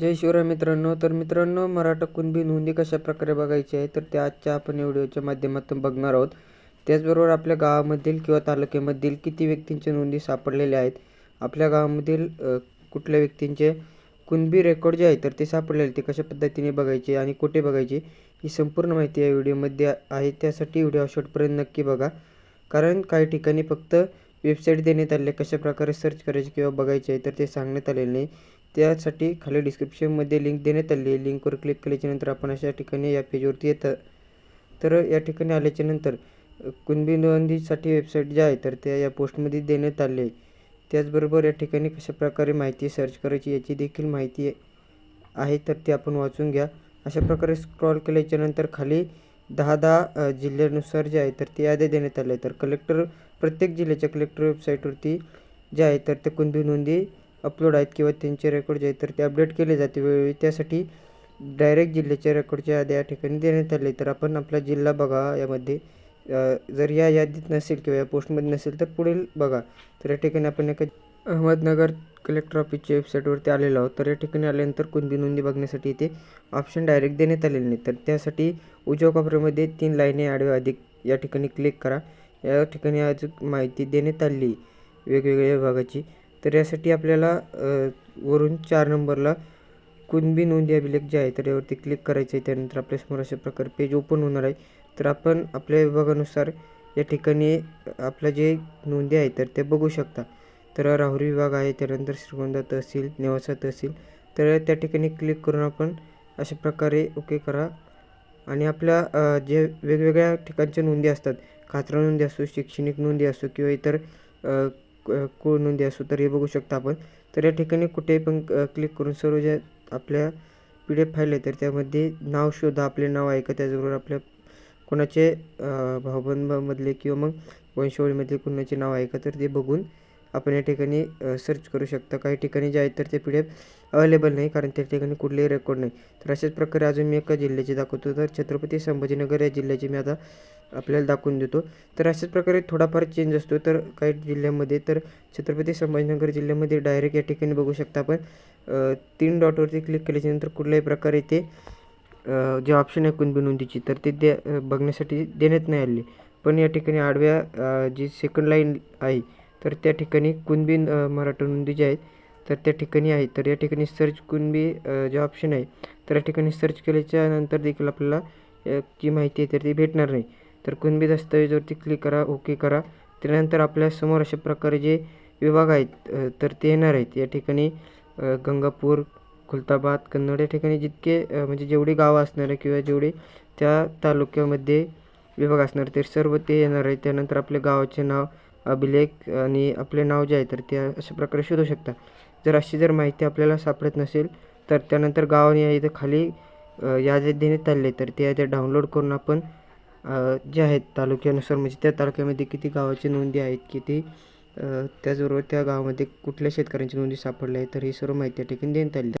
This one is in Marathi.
जय शिवराय मित्रांनो. तर मित्रांनो मराठा कुणबी नोंदी कशा प्रकारे बघायची आहे तर ते आजच्या आपण व्हिडिओच्या माध्यमातून बघणार आहोत. त्याचबरोबर आपल्या गावामधील किंवा तालुक्यामधील किती व्यक्तींच्या नोंदी सापडलेल्या आहेत आपल्या गावामधील कुठल्या व्यक्तींचे कुणबी रेकॉर्ड जे आहे तर ते सापडलेले ते कशा पद्धतीने बघायचे आणि कुठे बघायचे ही संपूर्ण माहिती या व्हिडिओमध्ये आहे. त्यासाठी व्हिडिओ शेवटपर्यंत नक्की बघा. कारण काही ठिकाणी फक्त वेबसाईट देण्यात आले कशा प्रकारे सर्च करायचे किंवा बघायचे आहे तर ते सांगण्यात आलेले नाही. त्यासाठी खाली डिस्क्रिप्शनमध्ये लिंक देण्यात आली आहे. लिंकवर क्लिक केल्याच्यानंतर आपण अशा ठिकाणी या पेजवरती येतं तर या ठिकाणी आल्याच्यानंतर कुणबी नोंदीसाठी वेबसाईट ज्या आहे तर त्या या पोस्टमध्ये देण्यात आले आहे. त्याचबरोबर या ठिकाणी कशाप्रकारे माहिती सर्च करायची याची देखील माहिती आहे तर ती आपण वाचून घ्या. अशा प्रकारे स्क्रॉल केल्याच्यानंतर खाली दहा दहा जिल्ह्यानुसार जे आहे तर ते याद्या देण्यात आल्या आहे. तर कलेक्टर प्रत्येक जिल्ह्याच्या कलेक्टर वेबसाईटवरती जे आहे तर ते कुणबी नोंदी अपलोड आहेत किंवा त्यांचे रेकॉर्ड जे आहेत तर ते अपडेट केले जाते वेळोवेळी. त्यासाठी डायरेक्ट जिल्ह्याच्या रेकॉर्डच्या याद्या या ठिकाणी देण्यात आले. तर आपण आपला जिल्हा बघा यामध्ये. जर या यादीत नसेल किंवा या पोस्टमध्ये नसेल तर पुढील बघा. तर या ठिकाणी आपण एका अहमदनगर कलेक्टर ऑफिसच्या वेबसाईटवरती आलेलो आहोत. तर या ठिकाणी आल्यानंतर कोणती नोंदी बघण्यासाठी इथे ऑप्शन डायरेक्ट देण्यात आलेले नाही तर त्यासाठी उजव्या कॉपरेमध्ये तीन लाईने आडव्या अधिक. या ठिकाणी क्लिक करा. या ठिकाणी अजून माहिती देण्यात आली. वेगवेगळ्या विभागाची. तर यासाठी आपल्याला वरून चार नंबरला कुणबी नोंदी अभिलेख जे आहे तर यावरती क्लिक करायचं आहे त्यानंतर आपल्यासमोर अशा प्रकारे पेज ओपन होणार आहे. तर आपण आपल्या विभागानुसार या ठिकाणी आपल्या जे नोंदी आहे तर ते बघू शकता. तर राहुरी विभाग आहे त्यानंतर श्रीगोंदा तहसील नेवासा तहसील. तर त्या ठिकाणी क्लिक करून आपण अशा प्रकारे ओके करा. आणि आपल्या जे वेगवेगळ्या ठिकाणच्या नोंदी असतात खात्रा नोंदी असो शैक्षणिक नोंदी असो किंवा इतर कुळ नोंदी असो तर हे बघू शकता आपण. तर या ठिकाणी कुठेही पण क्लिक करून सर्व ज्या आपल्या पी डी एफ फाईल आहे तर त्यामध्ये नाव शोधा आपले नाव आहे का त्याचबरोबर आपल्या कोणाचे भावबंधामधले किंवा मग वंशावळीमधले कोणाचे नाव आहे का तर ते बघून आपण या ठिकाणी सर्च करू शकता. काही ठिकाणी जे आहेत तर ते पी डी एफ अवेलेबल नाही कारण त्या ठिकाणी कुठलेही रेकॉर्ड नाही. तर अशाच प्रकारे अजून मी एका जिल्ह्याचे दाखवतो. तर छत्रपती संभाजीनगर या जिल्ह्याचे मी आता आपल्याला दाखवून देतो. तर अशाच प्रकारे थोडाफार चेंज असतो. तर काही जिल्ह्यामध्ये तर छत्रपती संभाजीनगर जिल्ह्यामध्ये डायरेक्ट या ठिकाणी बघू शकता आपण. तीन डॉटवरती क्लिक केल्याच्यानंतर कुठल्याही प्रकारे ते जे ऑप्शन आहे कुणबी नोंदीची तर ते दे बघण्यासाठी देण्यात नाही आले. पण या ठिकाणी आडव्या जी सेकंड लाईन आहे तर त्या ठिकाणी कुणबी मराठा नोंदी जे आहेत तर त्या ठिकाणी आहे तर या ठिकाणी सर्च कुणबी जे ऑप्शन आहे तर या ठिकाणी सर्च केल्याच्यानंतर देखील आपल्याला जी माहिती आहे तर ती भेटणार नाही. तर कुणबी दस्तावेजवरती क्लिक करा ओके करा. त्यानंतर आपल्यासमोर अशा प्रकारे जे विभाग आहेत तर ते येणार आहेत. या ठिकाणी गंगापूर खुलताबाद कन्नड या ठिकाणी जितके म्हणजे जेवढी गावं असणार आहे किंवा जेवढे त्या तालुक्यामध्ये विभाग असणार ते सर्व ते येणार आहे त्यानंतर आपल्या गावाचे नाव अभिलेख आणि आपले नाव जे आहे तर ते अशा प्रकारे शोधू शकता. जर अशी जर माहिती आपल्याला सापडत नसेल तर त्यानंतर गावाने या इथं खाली यादी याद्या देण्यात आले तर ते यादी डाउनलोड करून आपण जे आहेत तालुक्यानुसार म्हणजे त्या तालुक्यामध्ये किती गावाची नोंदी आहेत किती त्याचबरोबर त्या गावामध्ये कुठल्या शेतकऱ्यांची नोंदी सापडल्या आहेत तर ही सर्व माहिती या ठिकाणी देण्यात आली